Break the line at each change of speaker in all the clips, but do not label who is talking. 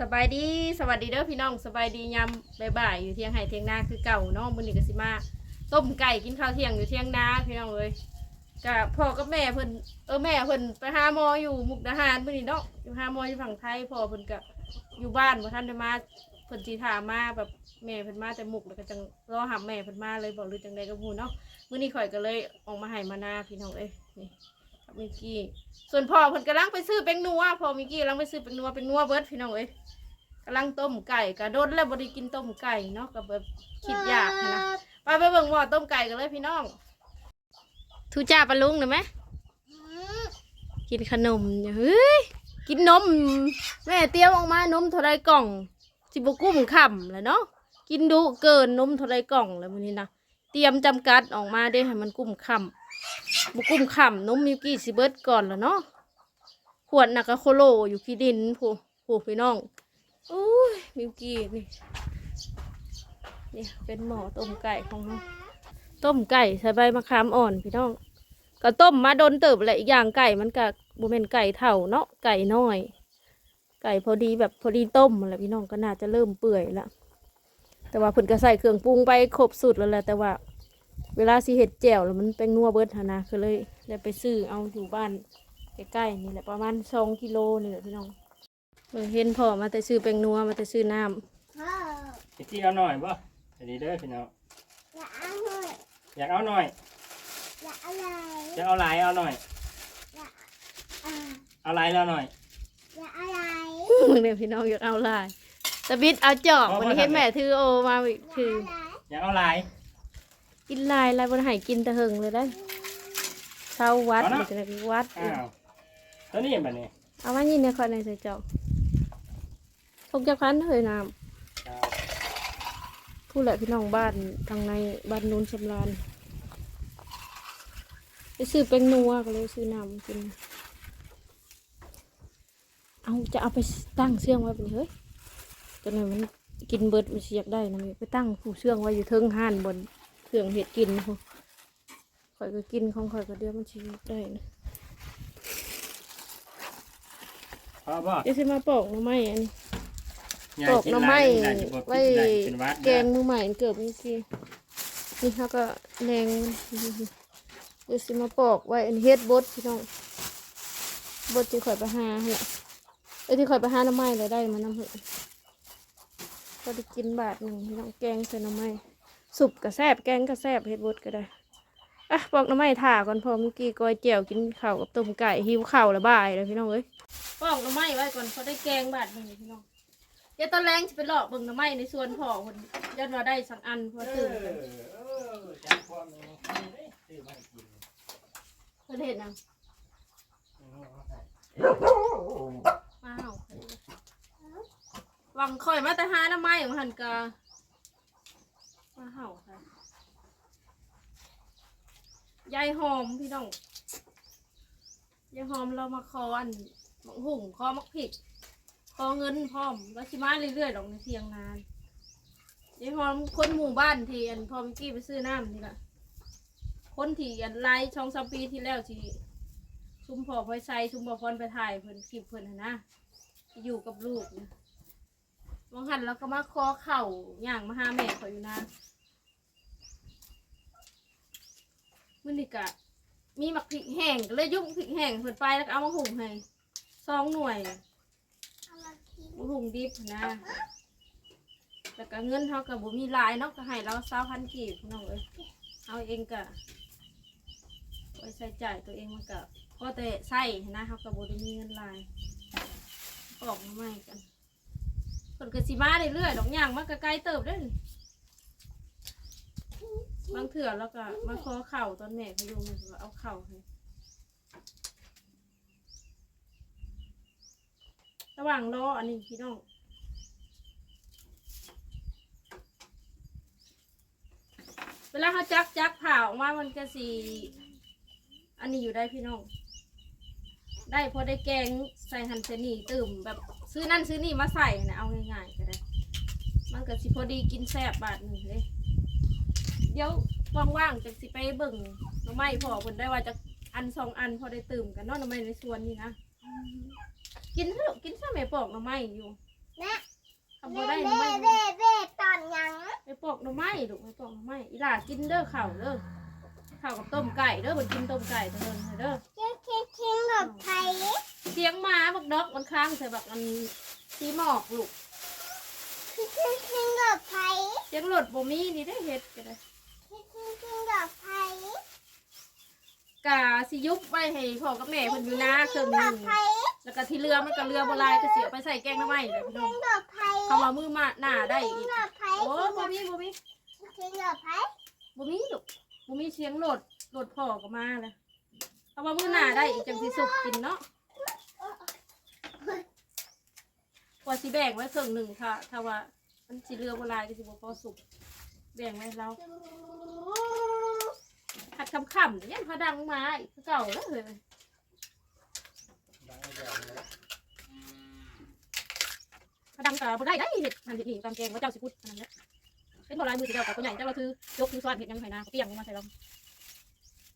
สบายดีสวัสดีเด้อพี่น้องสบายดียามบ่ายๆอยู่เที่ยงไห่เที่ยงนาคือเก่าเนาะมื้อนี้ก็สิมาต้มไก่กินข้าวเที่ยงอยู่เที่ยงนาพี่น้องเอ้ยก็พ่อกับแม่เพิ่นเออแม่เพิ่นไปหาหมออยู่มุกดาหารมื้อนี้เนาะอยู่หาหมออยู่ฝั่งไทยพ่อเพิ่นก็อยู่บ้านบ่ทันได้มาเพิ่นสิถามมาแบบแม่เพิ่นมาแต่มุกแล้วก็จังรอหับแม่เพิ่นมาเลยบอกหรือจังใดก็บ่รู้เนาะมื้อนี้ข่อยก็เลยออกมาให้มานาพี่น้องเอ้ยนี่ มิกกี้ ส่วนพ่อเพิ่นกำลังไปซื้อเป็งนัวพ่อมิกกี้กำลังไปซื้อเป็งนัวเป็งนัวเบิร์ดพี่น้องเอ้ยกำลังต้มไก่กระโดดแล้วบริกินต้มไก่เนาะกับแบบคิดยากหั้นนะไปไปเบิ่งหม้อต้มไก่กันเลยพี่น้องทูจ่าปลาลุงหน่อยไหมกินขนมเนี่ยเฮ้ยกินนมแม่เตรียมออกมานมเท่าไรกล่องสิบกุ้มค่ำแล้วเนาะกินดุเกินนมเท่าไรกล่องแล้วมันนี้นะเตรียมจำกัดออกมาได้ให้มันกุ้มค่ำ บุกุ้มค่ำนมมิวกี้สิเบิร์ดก่อนแล้วเนาะขวดนักโคโลอยู่ขี้ดินผู้ผู้พี่น้องอุ้ยมิวกี้นี่นี่เป็นหมอต้มไก่ของเราต้มไก่ใส่ใบมะขามอ่อนพี่น้องก็ต้มมาโดนเติบแหละอีกอย่างไก่มันก็บุเป็นไก่เถ่าเนาะไก่น้อย ไก่พอดีแบบพอดีต้มแหละพี่น้องก็น่าจะเริ่มเปื่อยละแต่ว่าเพิ่นก็ใส่เครื่องปรุงไปครบสุดแล้วแหละแต่ว่า เวลาสิเห็ดแจ่วแล้วมันเป็นนัวเบิดหั้นนะก็เลยได้ไปซื้อเอาอยู่บ้านใกล้ๆนี่แหละประมาณสองกิโลนี่แหละพี่น้องเบิ่งเห็นพ่อมาแต่ซื้อแป้งนัวมาแต่ซื้อน้
พ่อ
พี่จี้เอาหน่อยบ่จะดีเด้อพี่น้อง
อย่าเอาหน่อย
อยากเอาหน่อย
อย่าอะไร
จะเอาหลายเอาหน่อย
อย่าอ่า
เอาหลายแล้วหน่อย
อย่าอะไรำ
มึงเนี่ยพี่น้องอยากเอาลายตะบิดเอาจอบวันนี้เห็นแม่ถือโอมาอีกคือ
อยากเอาหลาย
กินลายลายบนหายกินตะหึงเลยได้เช้าวัดมันจะได้วัด
อ้าวตัวนี้แบบนี้
เอามานี่เนี่ยคอยในใส่จอกทงจะคันเฮยน้
เอาำ
ผู้แหละพี่น้องบ้านทางในบ้านนู้นสำรานไปซื้อแป้งนัวก็เลยซื้อน้ำกิน เอาจะเอาไปตั้งเชื่องไว้เป็นเฮ้ยจนหน่อยมันกินเบิดมันเสียกได้นะแม่ไปตั้งผู้เชื่องไว้อยู่เทิงห้านบน เครื่องเห็ดกินพวกข่อยก็กินของข่อยก็เดียวมันเสียกได้นะ
พอบ่
เดี๋ยวจะมาปอกหน่อไม้อันนี้
อยา
ปอก
กิน
หน่อ
หลา
ไม้
ยอยากจะบ่
ไว้
กินหลายเป็นหวัด
แกงมือใหม่เกือบนี่สินี่เขาก็แรงเดี๋ยวสิมาปอกไว้อันนี้เฮ็ดบดพี่น้องบดที่ข่อยไปหาแหละไอ้ยที่ข่อยไปหาหน่อไม้เลยได้มานำเหอะก็ได้กินบาทหนึ่งพี่น้องแกงใส่หน่อไม้ สุปกระแซบแกงกระแซบเฮ็ดบดก็ได้อะปอกหน่อไม้ถ่าก่อนพอเมื่อกี้ก้อยเจียวกินข้าวกับต้มไก่หิวข้าวแล้วบ่ายเลยพี่น้องเอ้ยปอกหน่อไม้ไว้ก่อนเขาได้แกงบาทหนึ่งพี่น้องเดี๋ยวตอนแรงจะไปหลอกเบิ่งหน้ำไม้ในสวนพ่อคนยันว่าได้สักอันเพอ
เอ
ตื่
อนเอ
กัน
อจักความนี้ซื้อมาให้กิน
เพิ่นเห็นนะว้าววังคอยมาแต่หาหน้ำไม้ของหันกา มาเห่าค่ะยายหอมพี่น้องยายหอมเรามาคออันมักหุ่งคอมักผิดคอเงินพร้อมแล้วชิมาเรื่อยๆดอกในเทียงนานยายหอมคนหมู่บ้านที่อันพอมิกกี้ไปซื้อน้ำนี่ละคนที่อันไล่ช่องสามปีที่แล้วที่ชุมพอพอยไซชุมพอพรไปถ่ายเพิ่นคลิปเพิ่นนะนะอยู่กับลูกนะบางหันแล้วก็มาคอเข่าย่างมาหาแม่เขาอยู่นะ มันนี่กะมีหมักพริกแห้งก็เลยยุ่งพริกแห้งเพิ่นไปแล้วก็เอามาหุงให้สองหน่วย
เอามากิน
มาหุงดิบนะแต่ก็เงินเขากับบ่มีหลายเนาะก็ให้เราสาวพันกีบน้องเอ้ยเอาเองก็ไว้ใช้จ่ายตัวเองมันก็พอแต่ใส่นะเขากับบ่ได้มีเงินหลายออกมาใหม่กันคนก็สิมาเรื่อยๆดอกย่างมันก็ไกลเติบเด้อ บางเถื่อแล้วก็มาขอเข่าตอนแม่เขาอยู่มันก็เอาเข่าให้ระหว่างรออันนี้พี่น้องเวลาเขาจักจักผ่าออกมามันก็สีอันนี้อยู่ได้พี่น้อง ได้พอได้แกงใส่หันเสนีตื่มแบบซื้อนั่นซื้อนี่มาใส่นะเอาง่ายๆก็ได้ มันก็สิพอดีกินแซ่บบาทหนึ่งเลย เดี๋ยวว่างๆจะสิไปเบิ่งหน้ำไม้พอคนได้ว่าจะอันสองอันพอได้ตื่มกันเนาะหน้ำไม้ในสวนนี่นะกินเถอะกินซะแม่ปอกหน้ำไม้อยู่ทำบ่ได้
เบ้
หน่อไม้
เบ้เบ้ตอนยัง
ไปปอกหน่อไม้ลูกไปปอกหน่อไม้อีหล่ากินเด้อข้าวเด้อข้าวกับต้มไก่เด้อบ่กินต้มไก่เด้อเด้อ
เค้กเค้กเค้กแบบไทย
เสียงหมาบักดอกมันค้างใส่บักอันสีหมอกลูก
เค้กเค้กเค้กแบบไทย
เสียงรถบ่มีนี่ได้เฮ็ดก็ได้
เค้ กเค้กเค้กแบบไทย
กาสิยุบไว้ให้พ่อกับแม่เพิ่นอยู่นาเครื่องห
แบ
นึ
บ
ง
ไทย
แล้วก็ที่เรือมันก็เรือโบราณก็เสียไปใส่แกงหน้ำไม้เลยพี่น้
เค้
อง
กแบบไทย
เขามามือมาหน้าได้
เค้
อี
ก
ก
แบบไทย
โอ้บ่มีบ่มี
เค้กแบบไทย
บ่มีลูกบ่มีเสียงรถรถพ่อก็มาแล้วเขามามือหน้าได้อีกจังสิสุกกินเนาะพอสิแบ่งไว้ครึ่งหนึ่งค่ะ ถ้าว่ามันสิเรือโบราณก็สิบ่พอสุก แบ่งไว้เราหัดคำๆเนี่ยพอดังมาอีกคือเก่าแล้วเฮ้ย
ดังไม่เดียวเลย
พอดังก็บ่ได้ได้เฮ็ดอันนี้ตามแกงว่าเจ้าสิพูดอันนั้นแหละเป็นบ่ลายมือสิเจ้ากับตัวใหญ่เจ้าเราคือยกคือซ้อนเฮ็ดหยังไงนะเปียงลงมาใส่เรา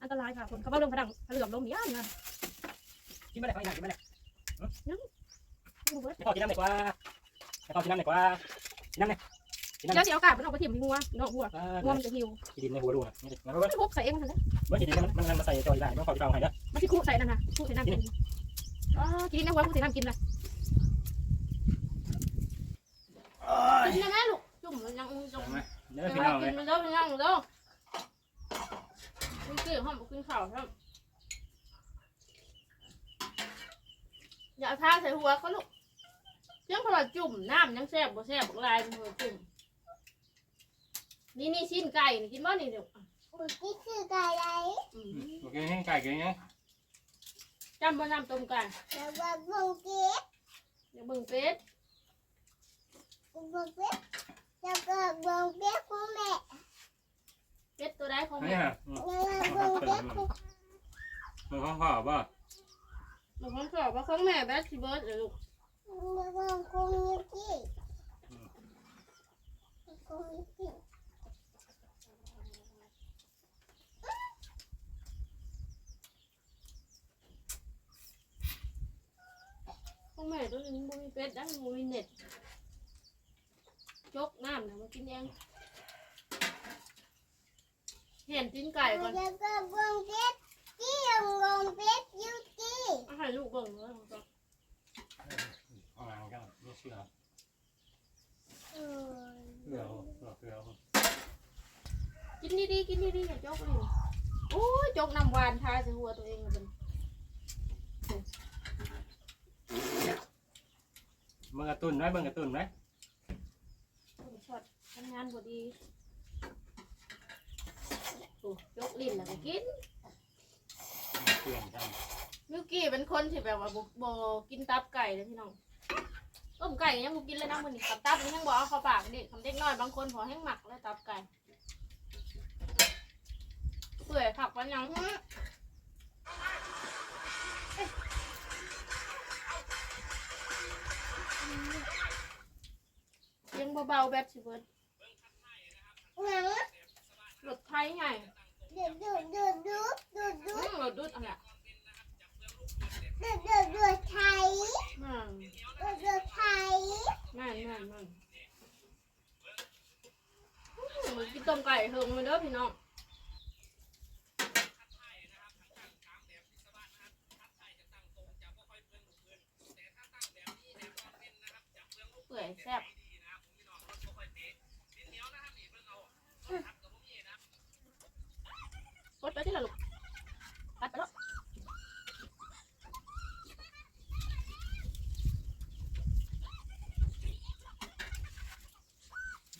อันตรายค่ะคนเขาว่าเรื่องพอดังพอเหลื่อมลงนี่ย่านนะ
กินไม่ได้ขออีกหน่อยกินไม่ได้
ดูเบิด
ให้พ่อกินน้ำหน่อยกว่าให้พ่อกินน้ำหน่อยกว่ากินน้ำหน่อยกิ นน้ำห
แล้
น่
ว
อย
สิเอกาบมันออกไปถิ่มงัวน้องวัว
อ่า
งัวมันจะหิว
ขี้ดินในหัวดูนะนี่งั้นเบิ้ล
มันทุบใส่เองมันเด้
เบิ้ลขี้ดินมันมันมันมาใส่จอยได้ต้องขอพี่เตาให้เด้อ
มันที่คู่ใส่นั่นนะคู่ใส่น้ำกินอ๋อกินในะวัวคู่ใส่น้ำกินเลยกินนะแม่ลูกจุ่มมันยังจุ่ม
เห็นไหมเด้อ
เดี๋ยว
พี่
ให้
น้อง
กินมันเด้อมันยังเด้อกินเกลือห้องบอกกินข้าวครับอย่าทาใส่หัวเขาลูกยังพอจุ่มน้ำยังแซ่บบ่แซ่บบ่ลายมันจุ่ม นี่นี่ชิ้นไก่นี่กินบ่นี่เดี๋ยว
อุกิคืออะไร
อืม
โอเคให้ไก่กินยัง
จำบ่น้ำต้มไก่
แล้วก็บุงเก๊ก
อย่าเบิ่งเป็ด
บุงเก๊กแล้วก็บุงเก๊กของแม่
เป็ดตัวใดของ
อัน
แม่
นี้ฮะ
แล้วก็บุงเก๊กของ
มือของพ่อป่ะ
บอกของสอบว่าของแม่แบทสิเบิร์ดเลยลูก
แล้วก็ของยูกิขอ งยูกิ
ของแม่ตัวนึงบ่มีเป็ดได้บ่มีเน็ตจกน้ำนะมากินเองเห็นตีนไก่ก่อน
แล้วก็บุงเก๊กที่ยังบุงเก๊กยูกิ
เอาให้ลูกเบิ่งเลยของตัว
ข้างหลังกันนี่เชื่อ
เออ
เกลือเกลือเกลือ
กินดีๆกินดีๆอย่าจกเลยโอ้ยจกน้ำหวานทาใส่หัวตัวเอง เลยเป็น
เบิ่งกระตุ้นไหมเบิ่งกระตุ้นไหม
คนช็อตทำงานพอดีโอ้ยกลิ้นแล้วก็กิน
เปลี่ยนจัง
มิวกี้เป็นคนที่แบบว่าบ่บ่กินตับไก่เลยพี่น้องต้มไก่ยังบ่กินเลยนะมื้อนี้ตับตับนี่ยังบ่เอาเข้าปากเด็กทำเด็กน้อยบางคนพอแห้งหมักแล้วตับไก่เปื่อยผักวันยัง ยังเบาๆแบบสิเบิด
หนัง
รถไทยไง
ดูดูดูดูดูดู
อืมรถดุดอันเนี้ย
ดูดูดูไทย
อืม
ดูดูไทย
นั่นนั่นนั่นอืมกินต้มไก่เถิงมาเด้อพี่น้องเปื่อยแซ่บ กดไปที่ละลูกปัดไปแล้ว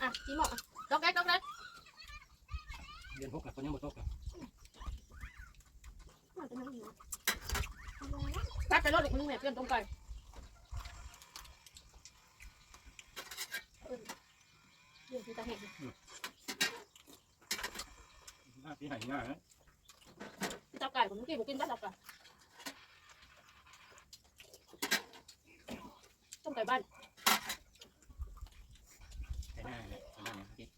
อะจีหมอกอะดอกแรกดอกแรก
เรียนพกกับคนยังบ่ตกเลย
ปัดไปแล้วลูกมึงแม่เพื่อนตรงไก่เออเดี๋ยวที่ตาแห้ง
หน้าที่หายง่ายนะ
ที่ ตาไก่ผมกินผมกินได้ตาไก่ต้มไก่บ้าน
ใช้หน้าเนี่ยใช้หน้าเนี่ย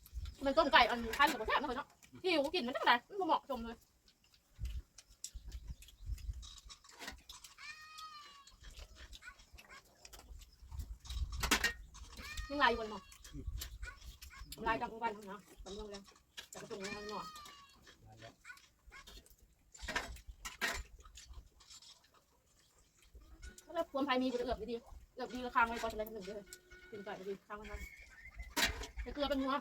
มันต้มไก่อันพันกับแซ่บนะเลยเนาะที่อยู่กินมันตั้งแต่มันบ่เหมาะสมเลยยังลายอยู่บนหมอลายจากบ้านเนาะตำรวจเลยจากกระตุ้งเนาะเนาะ แล้วควรภัยมีจะเอือบดีๆเอือบดีก็ค้างไว้ก่อนอะไรหนึ่งเลยถึงไก่ดีค้างไว้ก่อนจะเกลือเป็นหัว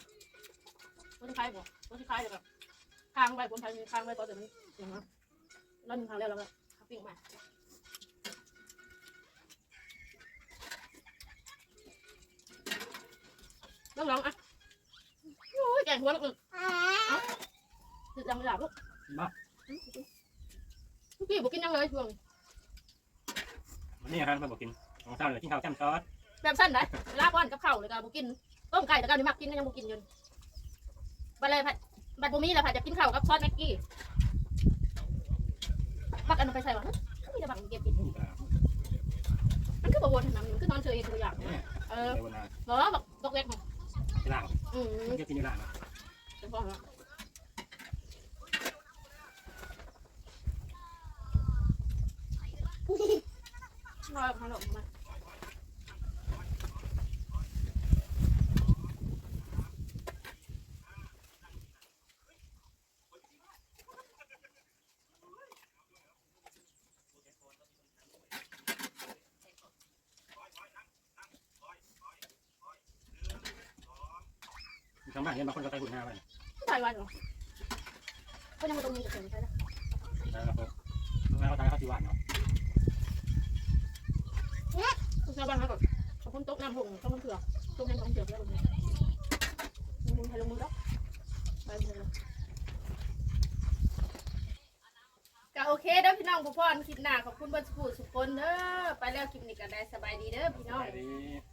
คนที่คล้ายบอกคนที่คล้ายแบบค้างไว้ควรภัยมีค้างไว้ก่อนแต่มันอย่างนั้นแล้วหนึ่งครั้งแล้วเราก็ปิ้งมาลองลองอะโอ้ยแกงหัวแล้วก็
อ่า
คือจังหลับลูกลูกพี่บอกกินยังเลยช่วง
วันนี้ครับมันบอกกินของเช้าเลยกินข้าวจ้ำซอส
แบบสั้นได้ลาบวันกับข้าวเลยก็บอกกินต้มไก่แต่ก็นี่มักกินก็ยังบอกกินอยู่บัดเลยผัดบัดบ่มีแล้วผัดจะกินข้าวกับซอสแม็กกี้บักอันนั้นไปใส่วะไม่ได้บักเก็บกินมันคือบ่วนนะมันคือนอนเฉยตัวอย่างเออ
เดี๋ยววันหน้า
เหรอบักบักเล็กของ
ที่ล่าง
อืม
มันจะกินที่ล่าง
เป็นพ่อเห รอน้อยขนมมา
ทางบ้านเนี่ยบางคนก็ไปหุ่นหน้าไป
ใส่วันเหรอก็ยังมาตรงนี้กับผมใช่ไหม
แล้วก็แล้วก็ตายเขาที่วัดเนาะ
คุณชาวบ้านเขาแบบขอบคุณโต๊ะน้ำ หงต้องมันเถื่อต้มแห้งต้องเถื่อแล้วลงมือลงมือใครลงมือแล้วไปเลยก็โอเคเด้อพี่น้องผู้พ่อคลิปหน้าขอบคุณเบอร์สปูสุกคนเด้อไปแล้วคลิปนี้ก็ได้สบายดีเด้อพี่น้อง
ไปดี